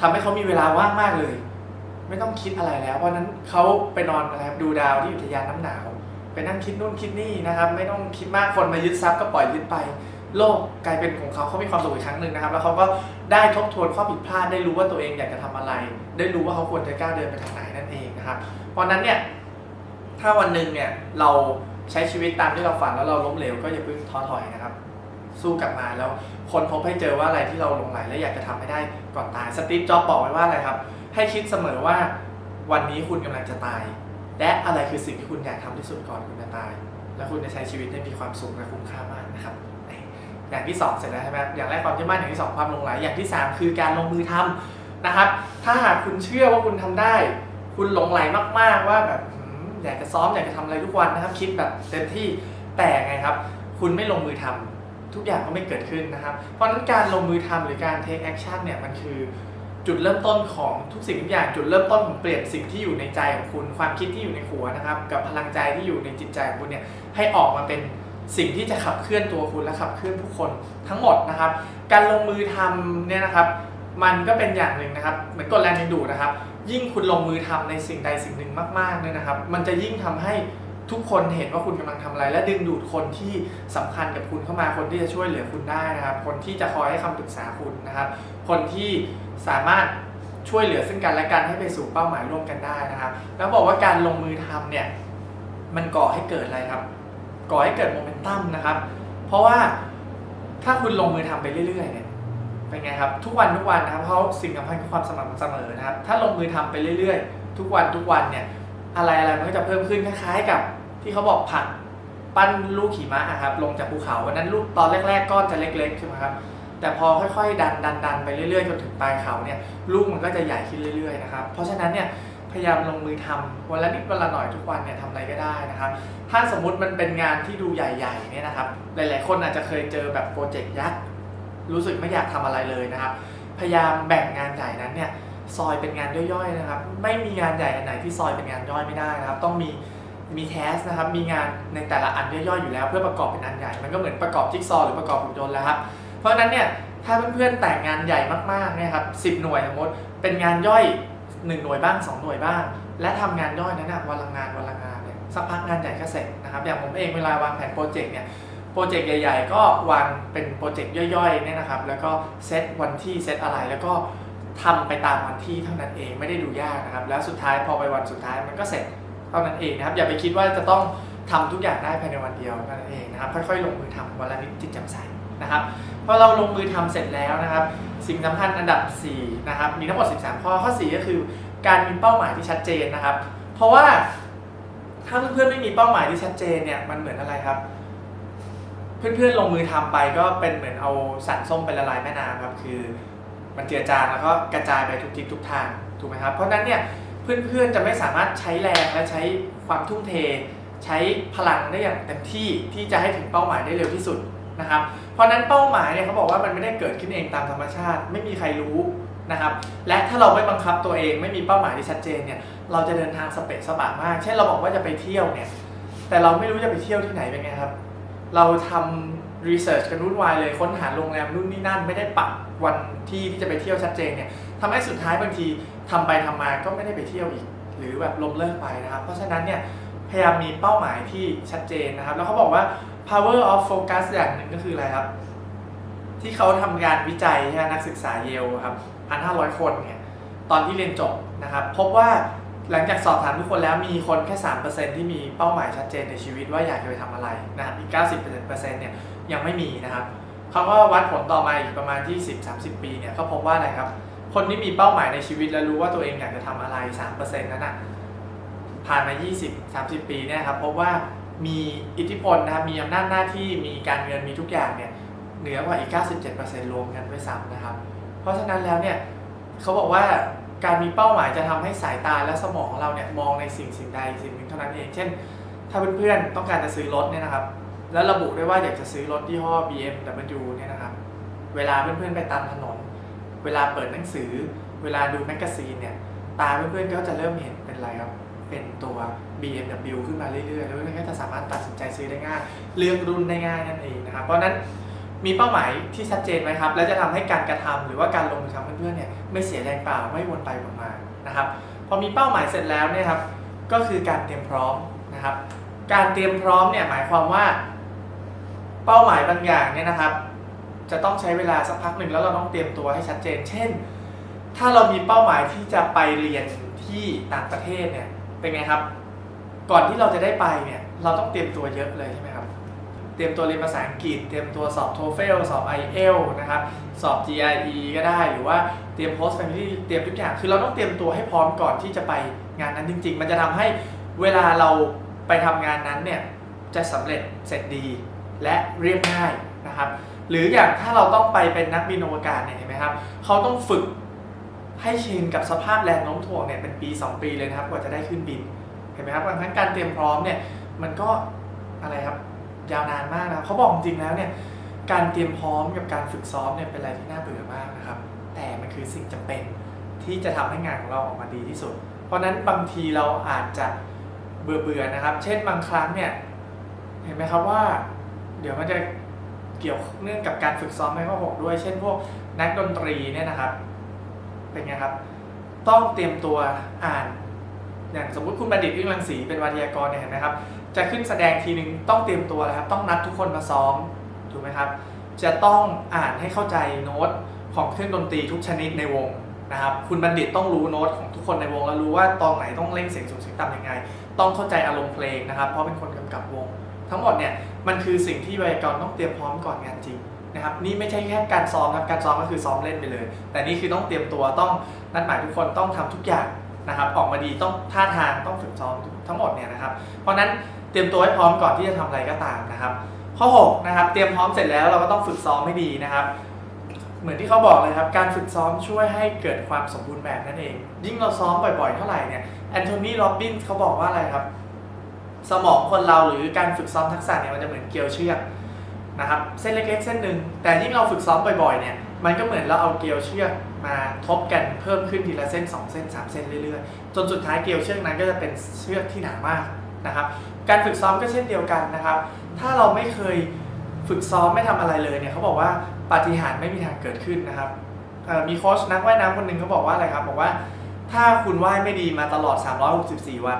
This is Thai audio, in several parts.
ทำให้เขามีเวลาว่างมากเลย ไม่ต้องคิดอะไรแล้ว เพราะนั้นเขาไปนอนอะไรครับดูดาวที่อุทยานน้ำหนาว ไปนั่งคิดนู่นคิดนี่นะครับ ไม่ต้องคิดมากคนมายึดทรัพย์ก็ปล่อยยึดไป โลกกลายเป็นของเขาเขามีความสุขอีกครั้งหนึ่งนะครับ แล้วเขาก็ได้ทบทวนข้อผิดพลาดได้รู้ว่าตัวเองอยากจะทำอะไร ได้รู้ว่าเขาควรจะก้าวเดินไปทางไหนนั่นเองนะครับเพราะนั้นเนี่ยถ้าวันหนึ่งเนี่ยเราใช้ชีวิตตามที่เราฝันแล้วเราล้มเหลวก็อย่าเพิ่งท้อถอยนะครับ สู้กลับมาแล้วคนพบให้เจอว่าอะไรที่เราหลงไหลและอยากจะทำให้ได้ก่อนตายสตีฟจ็อบบอกไว้ว่าอะไรครับ ให้คิดเสมอว่าวันนี้คุณกำลังจะตาย และอะไรคือสิ่งที่คุณอยากทำที่สุดก่อนคุณจะตาย และคุณจะใช้ชีวิตได้มีความสุขและคุ้มค่ามากนะครับอย่างที่ 2 เสร็จแล้วใช่ไหมครับอย่างแรกความเชื่อมั่นอย่างที่ 2 ความลงไหลอย่างที่ 3 คือการลงมือทำนะครับ ถ้าหากคุณเชื่อว่าคุณทำได้ คุณหลงไหลมากๆว่าแบบอยากจะซ้อมอยากจะทำอะไรทุกวันนะครับ คิดแบบเต็มที่แต่ไงครับ คุณไม่ลงมือทำ ทุกอย่างก็ไม่เกิดขึ้นนะครับ เพราะฉะนั้นการลงมือทำหรือการ take action เนี่ยมันคือจุดเริ่มต้นของทุกสิ่งทุกอย่างจุดเริ่มต้นของเปลี่ยนสิ่งที่อยู่ในใจของคุณ ความคิดที่อยู่ในหัวนะครับ กับพลังใจที่อยู่ในจิตใจของคุณเนี่ยให้ออกมาเป็นสิ่งที่จะขับเคลื่อนตัวคุณและขับเคลื่อนผู้คนทั้งหมดนะครับ การลงมือทำเนี่ยนะครับ มันก็เป็นอย่างหนึ่งนะครับเหมือนกฎแรงดึงดูดนะครับ ยิ่งคุณลงมือทำในสิ่งใดสิ่งหนึ่งมากๆเนี่ยนะครับ มันจะยิ่งทำให้ ทุกคนเห็นว่าคุณกำลังทำอะไร และดึงดูดคนที่สำคัญกับคุณเข้ามาคนที่จะช่วยเหลือคุณได้นะครับ คนที่จะคอยให้คำปรึกษาคุณนะครับ คนที่สามารถช่วยเหลือซึ่งกันและกันให้ไปสู่เป้าหมายร่วมกันได้นะครับ แล้วบอกว่าการลงมือทำเนี่ยมันก่อให้เกิดอะไรครับ ก่อให้เกิดโมเมนตัมนะครับ เพราะว่าถ้าคุณลงมือทำไปเรื่อยๆเนี่ยเป็นไงครับ ทุกวันทุกวันนะครับเพราะสิ่งสำคัญคือความสม่ำเสมอนะครับ ถ้าลงมือทำไปเรื่อยๆ ทุกวันทุกวันเนี่ยอะไรอะไรมันก็จะเพิ่มขึ้นคล้ายๆกับ ที่เขาบอกผลักปั้นลูกขี่ม้าครับลงจากภูเขาวันนั้นลูกตอนแรก ๆ ก้อนจะเล็กๆใช่ไหมครับแต่พอค่อยๆ ดันดันดันไปเรื่อยๆจนถึงปลายเขาเนี่ยลูกมันก็จะใหญ่ขึ้นเรื่อยๆนะครับเพราะฉะนั้นเนี่ยพยายามลงมือทำวันละนิดวันละหน่อยทุกวันเนี่ยทำอะไรก็ได้นะครับ ถ้าสมมุติมันเป็นงานที่ดูใหญ่ๆเนี่ยนะครับหลายๆ คนอาจจะเคยเจอแบบโปรเจกต์ยักษ์รู้สึกไม่อยากทำอะไรเลยนะครับ พยายามแบ่งงานใหญ่นั้นเนี่ยซอยเป็นงานย่อยๆนะครับ ไม่มีงานใหญ่อันไหนที่ซอยเป็นงานย่อยไม่ได้นะครับ ต้องมี มีแทสนะครับมีงานในแต่ละอันย่อยๆอยู่แล้ว เพื่อประกอบเป็นอันใหญ่ มันก็เหมือนประกอบจิ๊กซอว์หรือประกอบหุ่นยนต์แล้วครับเพราะฉะนั้นเนี่ยถ้าเพื่อนๆแต่งงานใหญ่มากๆเนี่ยครับสิหน่วยสมมติเป็นงานย่อย 1 หน่วยบ้าง 2 หน่วยบ้าง และทำงานย่อยนั้นนะวันละงานวันละงานเนี่ยสักพักงานใหญ่ก็เสร็จนะครับอย่างผมเองเวลาวางแผนโปรเจกต์เนี่ยโปรเจกต์ใหญ่ ๆ ก็วางเป็นโปรเจกต์ย่อยๆเนี่ยนะครับ แล้วก็เซตวันที่เซตอะไรแล้วก็ทำไปตามวันที่เท่านั้นเองไม่ได้ดูยากนะครับ แล้วสุดท้ายพอไปวันสุดท้ายมันก็เสร็จ ท่านั้นเองนะครับ อย่าไปคิดว่าจะต้องทำทุกอย่างได้ภายในวันเดียวนั่นเองนะครับ ค่อยๆ ลงมือทำวันละนิดจิตจ่มใสนะครับพอเราลงมือทำเสร็จแล้วนะครับ สิ่งสำคัญอันดับ4นะครับมีทั้งหมด 13 ข้อข้อ 4 ก็คือ การมีเป้าหมายที่ชัดเจนนะครับ เพราะว่าถ้าเพื่อนๆไม่มีเป้าหมายที่ชัดเจนเนี่ยมันเหมือนอะไรครับ เพื่อนๆลงมือทำไปก็เป็นเหมือนเอาสันส้มไปละลายแม่น้ำครับคือมันเจือจางแล้วก็กระจายไปทุกทิศทุกทางถูกไหมครับเพราะนั้นเนี่ย เพื่อนๆจะไม่สามารถใช้แรงและใช้ความทุ่มเท ใช้พลังได้อย่างเต็มที่ที่จะให้ถึงเป้าหมายได้เร็วที่สุดนะครับ เพราะนั้นเป้าหมายเนี่ยเขาบอกว่ามันไม่ได้เกิดขึ้นเองตามธรรมชาติ ไม่มีใครรู้นะครับ และถ้าเราไม่บังคับตัวเองไม่มีเป้าหมายที่ชัดเจนเนี่ยเราจะเดินทางสเปะสปะมาก เช่นเราบอกว่าจะไปเที่ยวเนี่ยแต่เราไม่รู้จะไปเที่ยวที่ไหนเป็นไงครับ เราทำ รีเสิร์ชกันวุ่นวายเลยค้นหาโรงแรมนู่นนี่นั่น ไม่ได้ปักวันที่ที่จะไปเที่ยวชัดเจนเนี่ยทำให้สุดท้ายบางทีทำไปทำมาก็ไม่ได้ไปเที่ยวอีก หรือแบบล้มเลิกไปนะครับ เพราะฉะนั้นเนี่ยพยายามมีเป้าหมายที่ชัดเจนนะครับ แล้วเขาบอกว่า power of focus อย่างหนึ่งก็คืออะไรครับ ที่เขาทำการวิจัยใหมนักศึกษาเยลครับพันห้าร้อยคนเนี่ยตอนที่เรียนจบนะครับ พบว่าหลังจากสอบถามทุกคนแล้วมีคนแค่ 3%ที่มีเป้าหมายชัดเจนในชีวิตว่าอยากจะไปทำอะไรนะครับอีก 90%เนี่ย ยังไม่มีนะครับเขาก็วัดผลต่อมาอีกประมาณที่10-30 ปีเนี่ยเขาพบว่าอะไรครับ คนที่มีเป้าหมายในชีวิตและรู้ว่าตัวเองอยากจะทำอะไร 3%นั้นนะผ่านมา 20-30 ปีเนี่ยครับพบว่ามีอิทธิพลนะครับมีอำนาจหน้าที่มีการเงินมีทุกอย่างเนี่ยเหนือกว่าอีก 97%รวมกันด้วยซ้ำนะครับ เพราะฉะนั้นแล้วเนี่ยเขาบอกว่าการมีเป้าหมายจะทำให้สายตาและสมองของเราเนี่ยมองในสิ่งสิ่งใดสิ่งหนึ่งเท่านั้นเอง เช่น ถ้าเพื่อนๆต้องการจะซื้อรถเนี่ยนะครับ แล้วระบุด้วยว่าอยากจะซื้อรถยี่ห้อ BMW เนี่ยนะครับ เวลาเพื่อนๆไปตามถนน เวลาเปิดหนังสือ เวลาดูแมกกาซีนเนี่ย ตาเพื่อนๆก็จะเริ่มเห็นเป็นอะไรครับ เป็นตัว BMW ขึ้นมาเรื่อยๆ แล้วเพื่อนๆก็จะสามารถตัดสินใจซื้อได้ง่าย เลือกรุ่นได้ง่ายนั่นเองนะครับ เพราะนั้นมีเป้าหมายที่ชัดเจนไหมครับ แล้วจะทำให้การกระทำหรือว่าการลงมือทำเพื่อนๆเนี่ยไม่เสียแรงเปล่าไม่วนไปวนมานะครับ พอมีเป้าหมายเสร็จแล้วเนี่ยครับ ก็คือการเตรียมพร้อมนะครับ การเตรียมพร้อมเนี่ยหมายความว่า เป้าหมายบางอย่างเนี่ยนะครับ จะต้องใช้เวลาสักพักหนึ่งแล้วเราต้องเตรียมตัวให้ชัดเจน เช่น ถ้าเรามีเป้าหมายที่จะไปเรียนที่ต่างประเทศเนี่ยเป็นไงครับ ก่อนที่เราจะได้ไปเนี่ยเราต้องเตรียมตัวเยอะเลยใช่ไหมครับเตรียมตัวเรียนภาษาอังกฤษ เตรียมตัวสอบ TOEFL สอบ IELTS นะครับ สอบ GRE ก็ได้ หรือว่าเตรียม Post Family เตรียมทุกอย่าง คือเราต้องเตรียมตัวให้พร้อมก่อนที่จะไปงานนั้นจริง ๆ มันจะทำให้เวลาเราไปทำงานนั้นเนี่ย จะสำเร็จเสร็จดี และเรียบง่ายนะครับ หรืออย่างถ้าเราต้องไปเป็นนักบินอวกาศเนี่ยเห็นไหมครับเขาต้องฝึกให้ชินกับสภาพแรงโน้มถ่วงเนี่ยเป็นปี 2 ปีเลยนะครับกว่าจะได้ขึ้นบินเห็นไหมครับบางครั้งการเตรียมพร้อมเนี่ยมันก็อะไรครับยาวนานมากนะเขาบอกจริงแล้วเนี่ยการเตรียมพร้อมกับการฝึกซ้อมเนี่ยเป็นอะไรที่น่าเบื่อมากนะครับ แต่มันคือสิ่งจำเป็นที่จะทำให้งานของเราออกมาดีที่สุด เพราะนั้นบางทีเราอาจจะเบื่อเบื่อนะครับ เช่นบางครั้งเนี่ยเห็นไหมครับว่า ดี๋ยวมันจะเกี่ยวเนื่องกับการฝึกซ้อมในข้อหกด้วย เช่นพวกนักดนตรีเนี่ยนะครับ เป็นไงครับ ต้องเตรียมตัวอ่าน อย่างสมมติคุณบัณฑิตอึ้งรังสีเป็นวาทยากรเนี่ยเห็นไหมครับ จะขึ้นแสดงทีนึงต้องเตรียมตัวเลยครับ ต้องนัดทุกคนมาซ้อมถูกไหมครับ จะต้องอ่านให้เข้าใจโน้ตของเครื่องดนตรีทุกชนิดในวงนะครับ คุณบัณฑิตต้องรู้โน้ตของทุกคนในวง แล้วรู้ว่าตอนไหนต้องเล่นเสียงสูงเสียงต่ำยังไง ต้องเข้าใจอารมณ์เพลงนะครับ เพราะเป็นคนกำกับวง ทั้งหมดเนี่ยมันคือสิ่งที่วยากรต้องเตรียมพร้อมก่อนงานจริงนะครับนี่ไม่ใช่แค่การซ้อมนะครับการซ้อมก็คือซ้อมเล่นไปเลย แต่นี่คือต้องเตรียมตัวต้องนัดหมายทุกคนต้องทำทุกอย่างนะครับออกมาดีต้องท่าทางต้องฝึกซ้อมทั้งหมดเนี่ยนะครับเพราะนั้นเตรียมตัวให้พร้อมก่อนที่จะทำอะไรก็ตามนะครับ ข้อ6นะครับเตรียมพร้อมเสร็จแล้วเราก็ต้องฝึกซ้อมให้ดีนะครับ เหมือนที่เขาบอกเลยครับการฝึกซ้อมช่วยให้เกิดความสมบูรณ์แบบนั่นเอง ยิ่งเราซ้อมบ่อยๆเท่าไหร่เนี่ยแอนโทนีโรบินส์เขาบอกว่าอะไรครับ สมองคนเราหรือการฝึกซ้อมทักษะเนี่ยมันจะเหมือนเกลียวเชือกนะครับเส้นเล็ก ๆ เส้นหนึ่งแต่ยิ่งเราฝึกซ้อมบ่อยๆเนี่ยมันก็เหมือนเราเอาเกลียวเชือกมาทบกันเพิ่มขึ้นทีละเส้น 2 เส้น 3 เส้นเรื่อยๆ จนสุดท้ายเกลียวเชือกนั้นก็จะเป็นเชือกที่หนามากนะครับการฝึกซ้อมก็เช่นเดียวกันนะครับ ถ้าเราไม่เคยฝึกซ้อมไม่ทำอะไรเลยเนี่ยเขาบอกว่าปาฏิหาริย์ไม่มีทางเกิดขึ้นนะครับมีโค้ชนักว่ายน้ำคนหนึ่งเขาบอกว่าอะไรครับบอกว่าถ้าคุณว่ายไม่ดีมาตลอด 364 วัน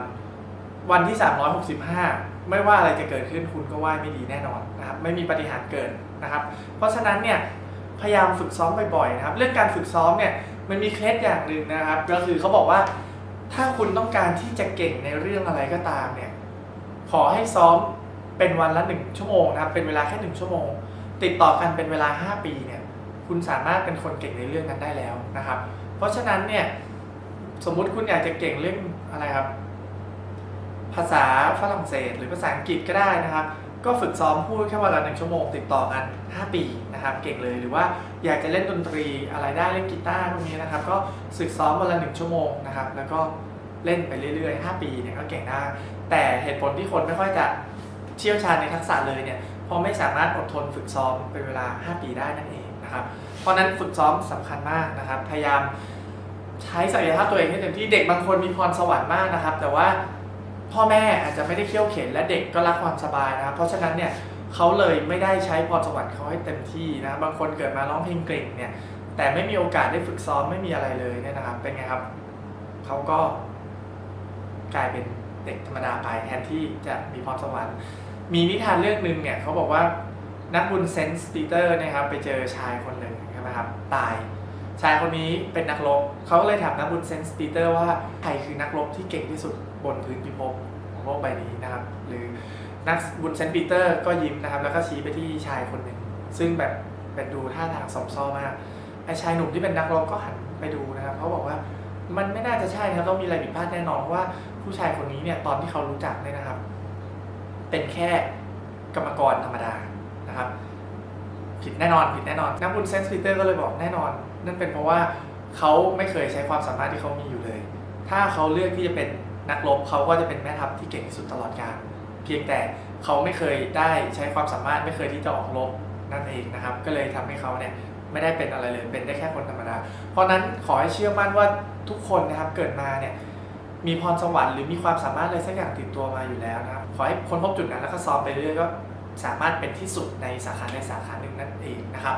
วันที่ 365 ไม่ว่าอะไรจะเกิดขึ้นคุณก็ว่ายไม่ดีแน่นอนนะครับไม่มีปาฏิหาริย์เกิดนะครับ เพราะฉะนั้นเนี่ยพยายามฝึกซ้อมบ่อยๆนะครับ เรื่องการฝึกซ้อมเนี่ยมันมีเคล็ดอย่างหนึ่งนะครับ ก็คือเขาบอกว่าถ้าคุณต้องการที่จะเก่งในเรื่องอะไรก็ตามเนี่ยขอให้ซ้อมเป็นวันละหนึ่งชั่วโมงนะครับเป็นเวลาแค่หนึ่งชั่วโมง ติดต่อกันเป็นเวลา 5 ปีเนี่ยคุณสามารถเป็นคนเก่งในเรื่องนั้นได้แล้วนะครับ เพราะฉะนั้นเนี่ยสมมุติคุณอยากจะเก่งเรื่องอะไรครับ ภาษาฝรั่งเศส หรือภาษาอังกฤษก็ได้นะครับ ก็ฝึกซ้อมพูดแค่วันละหนึ่งชั่วโมงติดต่อกัน 5 ปีนะครับ เก่งเลยหรือว่าอยากจะเล่นดนตรีอะไรได้เล่นกีตาร์พวกนี้นะครับ ก็ฝึกซ้อมวันละหนึ่งชั่วโมงนะครับ แล้วก็เล่นไปเรื่อยๆ 5 ปีเนี่ยก็เก่งได้แต่เหตุผลที่คนไม่ค่อยจะเชี่ยวชาญในทักษะเลยเนี่ยเพราะไม่สามารถอดทนฝึกซ้อมเป็นเวลา 5 ปีได้นั่นเองนะครับ เพราะฉะนั้นฝึกซ้อมสำคัญมากนะครับ พยายามใช้ศักยภาพตัวเองให้เต็มที่เด็กบางคนมีพรสวรรค์มากนะครับ แต่ว่า พ่อแม่อาจจะไม่ได้เขี่ยวเข็นและเด็กก็รักความสบายนะครับเพราะฉะนั้นเนี่ยเขาเลยไม่ได้ใช้พรสวรรค์เขาให้เต็มที่นะบางคนเกิดมาร้องเพลงเก่งเนี่ยแต่ไม่มีโอกาสได้ฝึกซ้อมไม่มีอะไรเลยเนี่ยนะครับเป็นไงครับเขาก็กลายเป็นเด็กธรรมดาไปแทนที่จะมีพรสวรรค์ มีนิทานเรื่องหนึ่งเนี่ยเขาบอกว่านักบุญเซนส์ปีเตอร์นะครับไปเจอชายคนหนึ่งใช่ไหมครับตาย ชายคนนี้เป็นนักรบเขาก็เลยถามนักบุญเซนส์ปีเตอร์ว่าใครคือนักรบที่เก่งที่สุดบนพื้นพิภพของโลกใบนี้นะครับ หรือนักบุญเซนต์ปีเตอร์ก็ยิ้มนะครับ แล้วก็ชี้ไปที่ชายคนหนึ่งซึ่งแบบเป็นดูท่าทางสมซ้อมากไอ้ชายหนุ่มที่เป็นนักรบก็หันไปดูนะครับเขาบอกว่ามันไม่น่าจะใช่นะครับต้องมีอะไรผิดพลาดแน่นอนเพราะว่าผู้ชายคนนี้เนี่ยตอนที่เขารู้จักเนี่ยนะครับ เป็นแค่กรรมกรธรรมดานะครับ ผิดแน่นอนผิดแน่นอนนักบุญเซนส์ปีเตอร์ก็เลยบอกแน่นอน นั่นเป็นเพราะว่าเขาไม่เคยใช้ความสามารถที่เขามีอยู่เลย ถ้าเขาเลือกที่จะเป็นนักรบเขาก็จะเป็นแม่ทัพที่เก่งที่สุดตลอดกาลเพียงแต่เขาไม่เคยได้ใช้ความสามารถไม่เคยที่จะออกรบนั่นเองนะครับ ก็เลยทำให้เขาเนี่ยไม่ได้เป็นอะไรเลยเป็นได้แค่คนธรรมดา เพราะนั้นขอให้เชื่อมั่นว่าทุกคนนะครับเกิดมาเนี่ยมีพรสวรรค์หรือมีความสามารถอะไรสักอย่างติดตัวมาอยู่แล้วนะครับขอให้คนพบจุดนั้นแล้วก็ซ้อมไปเรื่อยๆก็สามารถเป็นที่สุดในสาขาในสาขาหนึ่งนั่นเองนะครับ